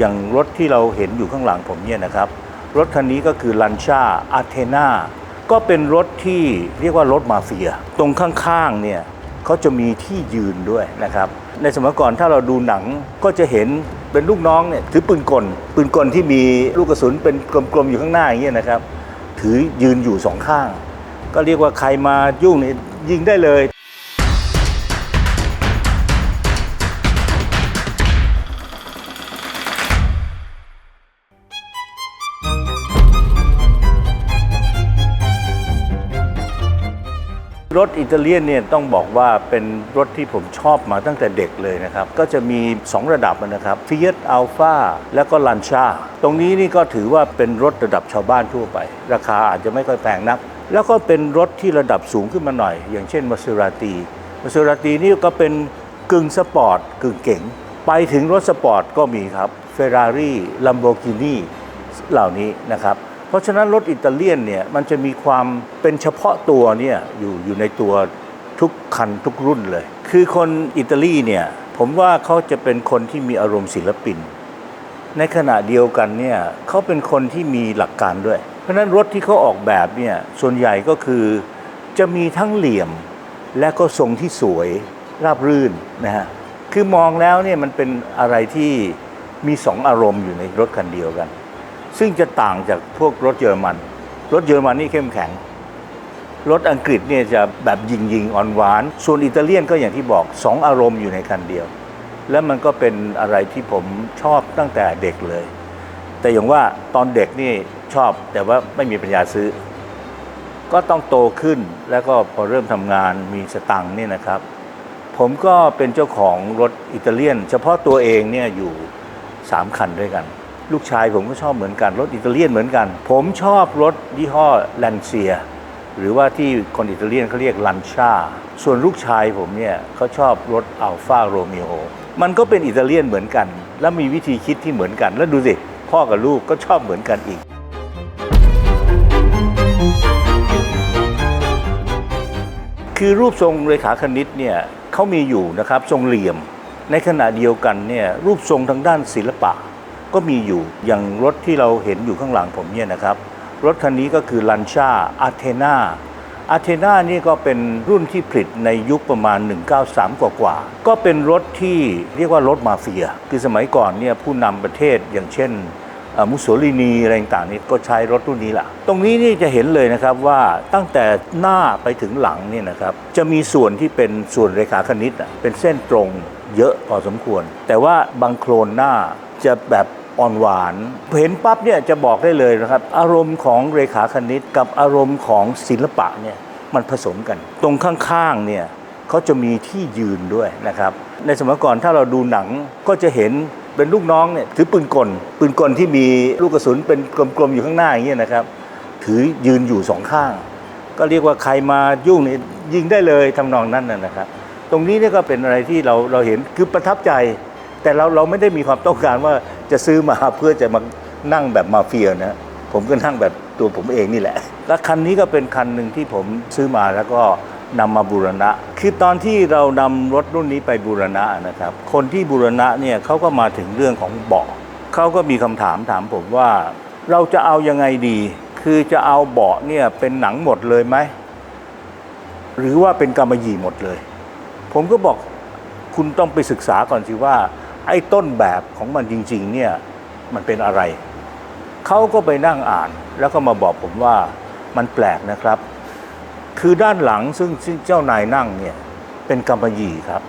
อย่างรถที่เราเห็นอยู่ข้างหลังผมเนี่ยนะครับ รถคันนี้ก็คือลันชาอาเทนาก็เป็นรถที่เรียกว่ารถมาเฟีย ตรงข้างๆเนี่ยเขาจะมีที่ยืนด้วยนะครับ ในสมัยก่อนถ้าเราดูหนังก็จะเห็นเป็นลูกน้องเนี่ยถือปืนกล ปืนกลที่มีลูกกระสุนเป็นกลมๆอยู่ข้างหน้าอย่างเงี้ยนะครับ ถือยืนอยู่สองข้าง ก็เรียกว่าใครมายุ่งเนี่ยยิงได้เลย รถอิตาเลียนเนี่ยต้องบอกว่าเป็นรถที่ผมชอบมาตั้งแต่เด็กเลยนะครับ ก็จะมี 2 ระดับนะครับ Fiat Alfa แล้วก็ Lancia ตรงนี้นี่ก็ถือว่าเป็นรถระดับชาวบ้านทั่วไป ราคาอาจจะไม่ค่อยแพงนัก แล้วก็เป็นรถที่ระดับสูงขึ้นมาหน่อย อย่างเช่น Maserati Maserati นี่ก็เป็นกึ่งสปอร์ตกึ่งเก๋งไปถึงรถสปอร์ตก็มีครับ Ferrari Lamborghini เหล่านี้นะครับ ราะฉะนั้นรถอิตาเลียนเนี่ยมันจะมีความเป็นเฉพาะตัวเนี่ยอยู่อยู่ในตัวทุกคันทุกรุ่นเลย คือคนอิตาลีเนี่ยผมว่าเขาจะเป็นคนที่มีอารมณ์ศิลปิน ในขณะเดียวกันเนี่ยเขาเป็นคนที่มีหลักการด้วย เพราะฉะนั้นรถที่เขาออกแบบเนี่ยส่วนใหญ่ก็คือจะมีทั้งเหลี่ยมและก็ทรงที่สวยราบรื่นนะฮะคือมองแล้วเนี่ยมันเป็นอะไรที่มีสองอารมณ์อยู่ในรถคันเดียวกัน ซึ่งจะต่างจากพวกรถเยอรมัน รถเยอรมันนี่เข้มแข็ง รถอังกฤษเนี่ยจะแบบยิงยิงๆอ่อนหวาน ส่วนอิตาเลียนก็อย่างที่บอกสองอารมณ์อยู่ในคันเดียว แล้วมันก็เป็นอะไรที่ผมชอบตั้งแต่เด็กเลย แต่อย่างว่าตอนเด็กนี่ชอบแต่ว่าไม่มีปัญญาซื้อ ก็ต้องโตขึ้นแล้วก็พอเริ่มทำงานมีสตังค์เนี่ยนะครับ ผมก็เป็นเจ้าของรถอิตาเลียน เฉพาะตัวเองเนี่ยอยู่ 3 คันด้วยกัน ลูกชายผมก็ชอบเหมือนกัน รถอิตาเลียนเหมือนกัน ผมชอบรถยี่ห้อแลนเซีย หรือว่าที่คนอิตาเลียนเขาเรียกลันชา ส่วนลูกชายผมเนี่ยเขาชอบรถอัลฟาโรมิโอมันก็เป็นอิตาเลียนเหมือนกัน แล้วมีวิธีคิดที่เหมือนกัน แล้วดูสิพ่อกับลูกก็ชอบเหมือนกันอีก คือรูปทรงเรขาคณิตเนี่ยเขามีอยู่นะครับทรงเหลี่ยม ในขณะเดียวกันเนี่ยรูปทรงทางด้านศิลปะ ก็มีอยู่อย่างรถที่เราเห็นอยู่ข้างหลังผมเนี่ยนะครับ รถคันนี้ก็คือลันชาอาเทนาอาเทนานี่ก็เป็นรุ่นที่ผลิตในยุคประมาณ 193 กว่ากว่า ก็เป็นรถที่เรียกว่ารถมาเฟีย คือสมัยก่อนเนี่ยผู้นำประเทศอย่างเช่นอ่อมุสโสลินีอะไรต่างๆนี่ก็ใช้รถรุ่นนี้แหละตรงนี้นี่จะเห็นเลยนะครับว่าตั้งแต่หน้าไปถึงหลังเนี่ยนะครับจะมีส่วนที่เป็นส่วนเรขาคณิตเป็นเส้นตรงเยอะพอสมควร แต่ว่าบางโครนหน้าจะแบบ อ่อนหวาน เห็นปั๊บเนี่ยจะบอกได้เลยนะครับ อารมณ์ของเรขาคณิตกับอารมณ์ของศิลปะเนี่ยมันผสมกัน ตรงข้างๆเนี่ยเขาจะมีที่ยืนด้วยนะครับ ในสมัยก่อนถ้าเราดูหนังก็จะเห็นเป็นลูกน้องเนี่ยถือปืนกล ปืนกลที่มีลูกกระสุนเป็นกลมๆอยู่ข้างหน้าอย่างเงี้ยนะครับ ถือยืนอยู่สองข้าง ก็เรียกว่าใครมายุ่งเนี่ยยิงได้เลยทำนองนั้นนะนะครับ ตรงนี้เนี่ยก็เป็นอะไรที่เราเราเห็นคือประทับใจ แต่เราเราไม่ได้มีความต้องการว่าจะซื้อมาเพื่อจะมานั่งแบบมาเฟียนะผมก็นั่งแบบตัวผมเองนี่แหละ และคันนี้ก็เป็นคันหนึ่งที่ผมซื้อมาแล้วก็นำมาบูรณะ คือตอนที่เรานำรถรุ่นนี้ไปบูรณะนะครับ คนที่บูรณะเนี่ยเขาก็มาถึงเรื่องของเบาะเขาก็มีคำถามถามผมว่า เราจะเอายังไงดี คือจะเอาเบาะเนี่ยเป็นหนังหมดเลยไหมหรือว่าเป็นกำมะหยี่หมดเลย ผมก็บอกคุณต้องไปศึกษาก่อนสิว่า ไอ้ต้นแบบของมันจริง ๆ เนี่ยมันเป็นอะไร เขาก็ไปนั่งอ่านแล้วก็มาบอกผมว่ามันแปลกนะครับ คือด้านหลังซึ่งซึ่งเจ้านายนั่งเนี่ยเป็นกำมะหยี่ครับ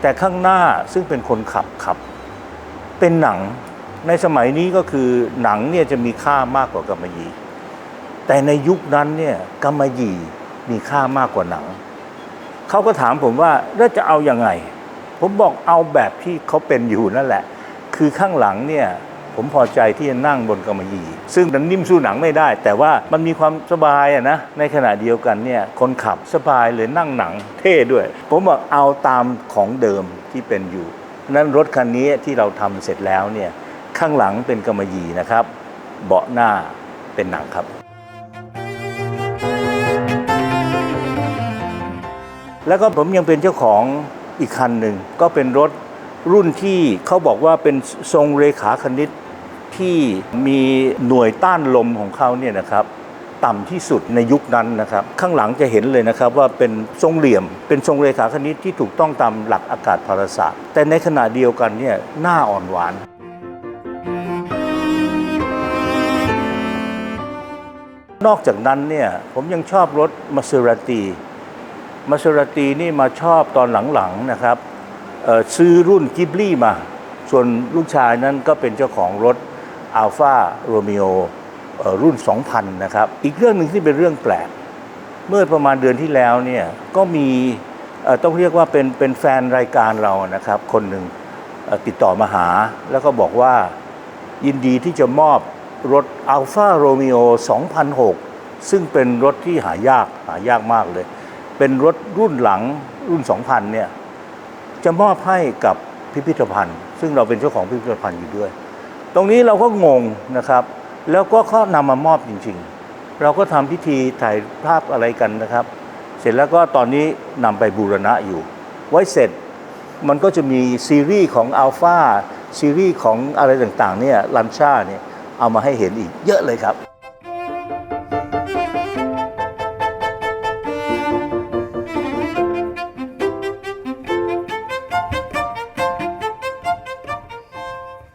แต่ข้างหน้าซึ่งเป็นคนขับขับ เป็นหนังในสมัยนี้ก็คือหนังเนี่ยจะมีค่ามากกว่ากำมะหยี่แต่ในยุคนั้นเนี่ยกำมะหยี่มีค่ามากกว่าหนัง เขาก็ถามผมว่าแล้วจะเอาอยัางไง ผมบอกเอาแบบที่เขาเป็นอยู่นั่นแหละ คือข้างหลังเนี่ยผมพอใจที่จะนั่งบนกำมะหยี่ ซึ่งมันนิ่มสู้หนังไม่ได้ แต่ว่ามันมีความสบายอะนะ ในขณะเดียวกันเนี่ยคนขับสบายเลยนั่งหนังเท่ด้วย ผมบอกเอาตามของเดิมที่เป็นอยู่นั้นรถคันนี้ที่เราทำเสร็จแล้วเนี่ยข้างหลังเป็นกำมะหยี่นะครับ เบาะหน้าเป็นหนังครับ แล้วก็ผมยังเป็นเจ้าของ อีกคันหนึ่งก็เป็นรถรุ่นที่เขาบอกว่าเป็นทรงเรขาคณิตที่มีหน่วยต้านลมของเขาเนี่ยนะครับต่ำที่สุดในยุคนั้นนะครับ ข้างหลังจะเห็นเลยนะครับว่าเป็นทรงเหลี่ยม เป็นทรงเรขาคณิตที่ถูกต้องตามหลักอากาศพราศาสตร์ แต่ในขณะเดียวกันเนี่ยหน้าอ่อนหวาน นอกจากนั้นเนี่ยผมยังชอบรถมาเซราตี มาเซราตีนี่มาชอบตอนหลังๆนะครับซื้อรุ่นกิบลี่มา ส่วนลูกชายนั้นก็เป็นเจ้าของรถ Alfa Romeo เอ่อรุ่น 2000 นะครับ อีกเรื่องหนึ่งที่เป็นเรื่องแปลก เมื่อประมาณเดือนที่แล้วเนี่ยก็มีต้องเรียกว่าเป็นเป็นแฟนรายการเรานะครับ คนหนึ่งติดต่อมาหา แล้วก็บอกว่ายินดีที่จะมอบรถ Alfa Romeo 2006 ซึ่งเป็นรถที่หายากหายากมากเลย เป็นรถรุ่นหลังรุ่น 2000 เนี่ย จะมอบให้กับพิพิธภัณฑ์ ซึ่งเราเป็นเจ้าของพิพิธภัณฑ์อยู่ด้วย ตรงนี้เราก็งงนะครับ แล้วก็เขานำมามอบจริง ๆ เราก็ทำพิธีถ่ายภาพอะไรกันนะครับ เสร็จแล้วก็ตอนนี้นำไปบูรณะอยู่ ไว้เสร็จมันก็จะมีซีรีส์ของอัลฟาซีรีส์ของอะไรต่างๆเนี่ยลันชาเนี่ยเอามาให้เห็นอีกเยอะเลยครับ